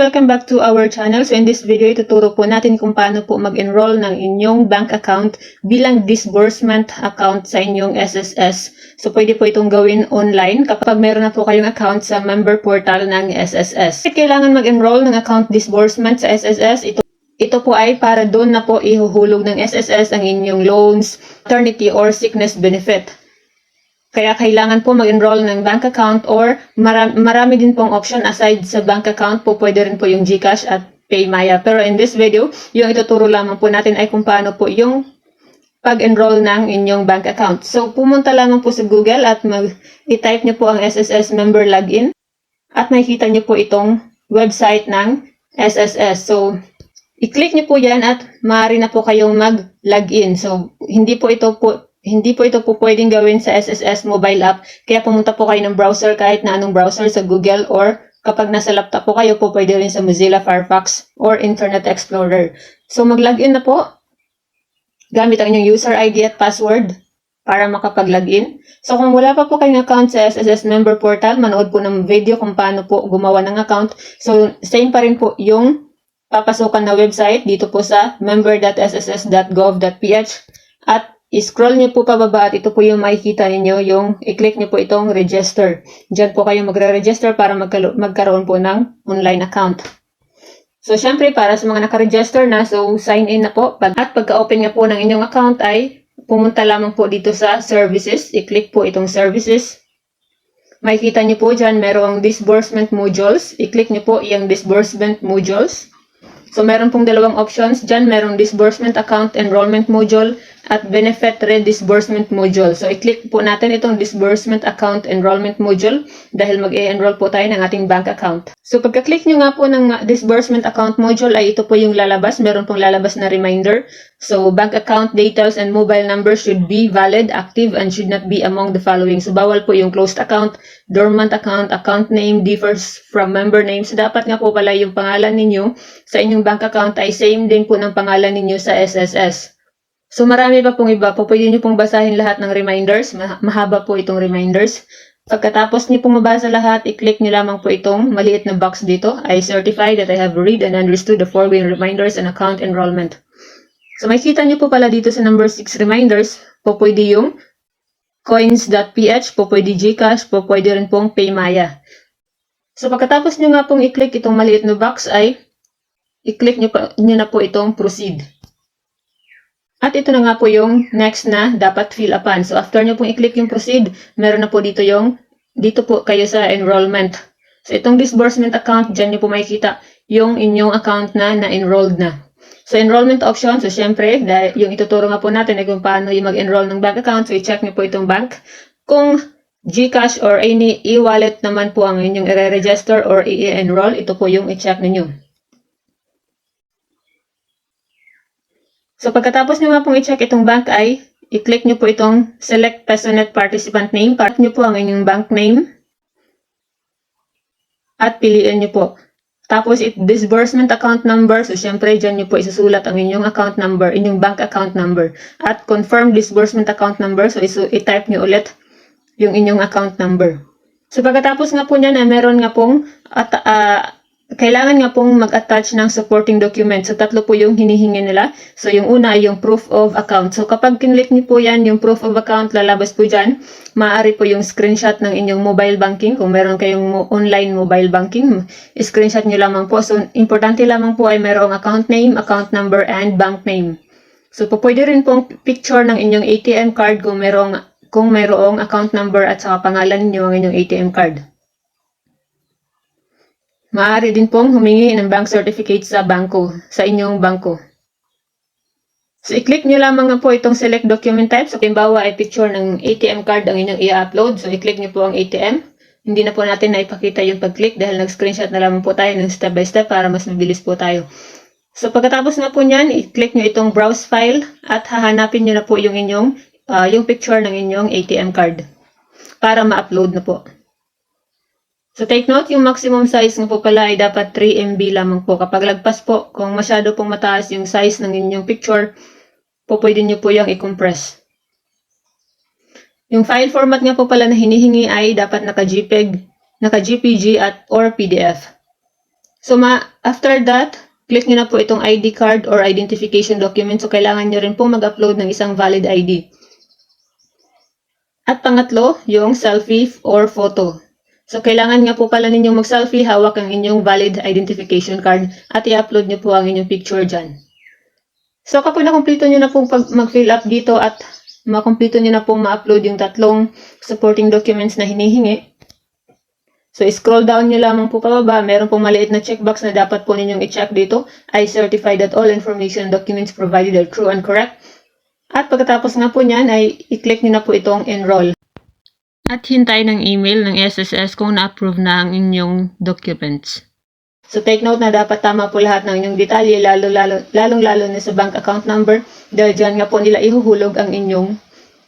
Welcome back to our channel. So in this video, ituturo po natin kung paano po mag-enroll ng inyong bank account bilang disbursement account sa inyong SSS. So pwede po itong gawin online kapag meron na po kayong account sa member portal ng SSS. Bakit kailangan mag-enroll ng account disbursement sa SSS? Ito ito po ay para doon na po ihuhulog ng SSS ang inyong loans, maternity or sickness benefit. Kaya kailangan po mag-enroll ng bank account or marami, marami din pong option aside sa bank account po pwede rin po yung GCash at PayMaya. Pero in this video, yung ituturo lamang po natin ay kung paano po yung pag-enroll ng inyong bank account. So pumunta lamang po sa Google at mag i-type niyo po ang SSS member login at makikita niyo po itong website ng SSS. So i-click niyo po yan at maaari na po kayong mag-login. So hindi po ito po hindi po ito po pwedeng gawin sa SSS mobile app. Kaya pumunta po kayo ng browser kahit na anong browser sa Google or kapag nasa laptop po kayo po pwede rin sa Mozilla Firefox or Internet Explorer. So mag-login na po gamit ang inyong user ID at password para makapag-login. So kung wala pa po kayong account sa SSS member portal, manood po ng video kung paano po gumawa ng account. So same pa rin po yung papasukan na website dito po sa member.sss.gov.ph at i-scroll niyo po pababa at ito po yung makikita ninyo yung i-click niyo po itong register. Diyan po kayo magre-register para magkaroon po ng online account. So, syempre, para sa mga nakaregister na, so sign in na po. At pagka-open nga po ng inyong account ay pumunta lamang po dito sa services. I-click po itong services. Makikita niyo po dyan, merong disbursement modules. I-click niyo po yung disbursement modules. So, meron pong dalawang options. Dyan, merong disbursement account enrollment module at benefit redisbursement module. So, i-click po natin itong disbursement account enrollment module dahil mag-e-enroll po tayo ng ating bank account. So, pagka-click nyo nga po ng disbursement account module ay ito po yung lalabas. Meron pong lalabas na reminder. So, bank account details and mobile number should be valid, active, and should not be among the following. So, bawal po yung closed account, dormant account, account name differs from member name. So, dapat nga po pala yung pangalan ninyo sa inyong bank account ay same din po ng pangalan ninyo sa SSS. So marami pa pong iba po. Pwede nyo pong basahin lahat ng reminders. Ma- mahaba po itong reminders. Pagkatapos nyo pong mabasa lahat, i-click nyo lamang po itong maliit na box dito. I certify that I have read and understood the foregoing reminders and account enrollment. So makikita nyo po pala dito sa number 6 reminders, po pwede yung coins.ph, po pwede Gcash, po pwede rin pong Paymaya. So pagkatapos nyo nga pong i-click itong maliit na box ay i-click nyo na po itong proceed. At ito na nga po yung next na dapat fill upan. So after nyo pong i-click yung proceed, meron na po dito yung, dito po kayo sa enrollment. So itong disbursement account, dyan nyo po makikita yung inyong account na na-enrolled na. So enrollment option, so syempre, dahil yung ituturo nga po natin ay kung paano yung mag-enroll ng bank account. So i-check nyo po itong bank. Kung Gcash or any e-wallet naman po ang inyong i-register or i-enroll, ito po yung i-check ninyo. So pagkatapos nyo nga pong i-check itong bank ay, i-click nyo po itong select PesoNet participant name. Part nyo po ang inyong bank name. At piliin nyo po. Tapos it disbursement account number. So syempre dyan nyo po isusulat ang inyong account number, inyong bank account number. At confirm disbursement account number. So i-type nyo ulit yung inyong account number. So pagkatapos nga po niyan ay meron nga pong at, ah, kailangan nga pong mag-attach ng supporting document. So, tatlo po yung hinihingi nila. So, yung una yung proof of account. So, kapag kinlik niyo po yan, yung proof of account, lalabas po dyan. Maaari po yung screenshot ng inyong mobile banking. Kung meron kayong online mobile banking, screenshot nyo lamang po. So, importante lamang po ay merong account name, account number, and bank name. So, po pwede rin pong picture ng inyong ATM card kung merong kung mayroong account number at saka pangalan niyo ang inyong ATM card. Maaari din pong humingi ng bank certificate sa bangko, sa inyong bangko. So, i-click nyo lamang po itong select document type. So, halimbawa ay picture ng ATM card ang inyong i-upload. So, i-click nyo po ang ATM. Hindi na po natin na ipakita yung pag-click dahil nag-screenshot na lamang po tayo ng step by step para mas mabilis po tayo. So, pagkatapos nga po niyan, i-click nyo itong browse file at hahanapin nyo na po yung inyong, ah, yung picture ng inyong ATM card para ma-upload na po. So take note, yung maximum size nga po pala ay dapat 3 MB lamang po. Kapag lagpas po, kung masyado pong mataas yung size ng inyong picture, po pwede nyo po yung i-compress. Yung file format nga po pala na hinihingi ay dapat naka-JPEG, naka-JPG at or PDF. So, ma after that, click nyo na po itong ID card or identification document. So, kailangan nyo rin po mag-upload ng isang valid ID. At pangatlo, yung selfie or photo. So, kailangan nga po pala ninyong mag-selfie, hawak ang inyong valid identification card at i-upload nyo po ang inyong picture dyan. So, kapag nakumpleto nyo na pong mag-fill up dito at makumpleto nyo na pong ma-upload yung tatlong supporting documents na hinihingi, So, scroll down nyo lamang po pababa. Meron pong maliit na checkbox na dapat po ninyong i-check dito. I certify that all information and documents provided are true and correct. At pagkatapos nga po niyan ay i-click nyo na po itong enroll. At hintay ng email ng SSS kung na-approve na ang inyong documents. So take note na dapat tama po lahat ng inyong detalye, lalo, lalo, lalong lalo na sa bank account number dahil dyan nga po nila ihuhulog ang inyong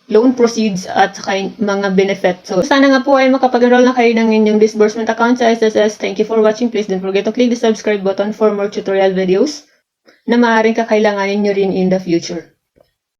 loan proceeds at saka mga benefit. So, sana nga po ay makapag-enroll na kayo ng inyong disbursement account sa SSS. Thank you for watching. Please don't forget to click the subscribe button for more tutorial videos na maaaring kakailanganin nyo rin in the future.